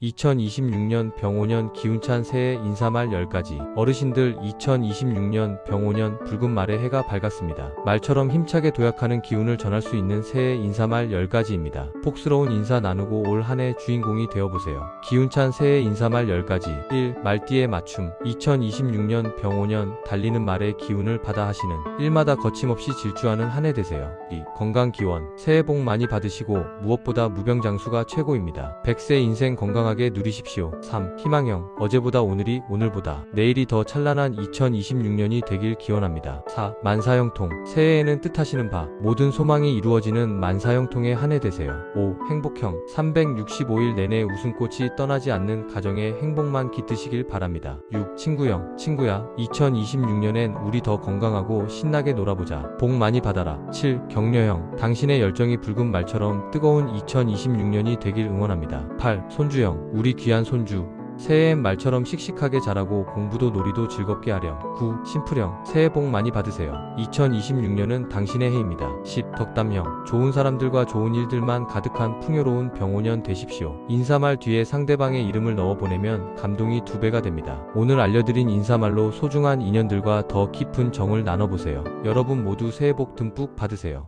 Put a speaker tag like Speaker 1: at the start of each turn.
Speaker 1: 2026년 병오년 기운찬 새해 인사말 10가지 어르신들 2026년 병오년 붉은 말에 해가 밝았습니다. 말처럼 힘차게 도약하는 기운을 전할 수 있는 새해 인사말 10가지입니다. 폭스러운 인사 나누고 올 한 해 주인공이 되어보세요. 기운찬 새해 인사말 10가지 1. 말띠의 맞춤 2026년 병오년 달리는 말의 기운을 받아 하시는 일마다 거침없이 질주하는 한 해 되세요. 2. 건강 기원 새해 복 많이 받으시고 무엇보다 무병장수가 최고입니다. 100세 인생 건강 하게 누리십시오. 3. 희망형 어제보다 오늘이 오늘보다 내일이 더 찬란한 2026년이 되길 기원합니다. 4. 만사형통 새해에는 뜻하시는 바 모든 소망이 이루어지는 만사형통의 한 해 되세요. 5. 행복형 365일 내내 웃음꽃이 떠나지 않는 가정에 행복만 깃드시길 바랍니다. 6. 친구형 친구야 2026년엔 우리 더 건강하고 신나게 놀아보자. 복 많이 받아라. 7. 격려형 당신의 열정이 붉은 말처럼 뜨거운 2026년이 되길 응원합니다. 8. 손주형 우리 귀한 손주 새해엔 말처럼 씩씩하게 자라고 공부도 놀이도 즐겁게 하렴. 9. 심플형 새해 복 많이 받으세요. 2026년은 당신의 해입니다. 10. 덕담형 좋은 사람들과 좋은 일들만 가득한 풍요로운 병오년 되십시오. 인사말 뒤에 상대방의 이름을 넣어 보내면 감동이 두 배가 됩니다. 오늘 알려드린 인사말로 소중한 인연들과 더 깊은 정을 나눠보세요. 여러분 모두 새해 복 듬뿍 받으세요.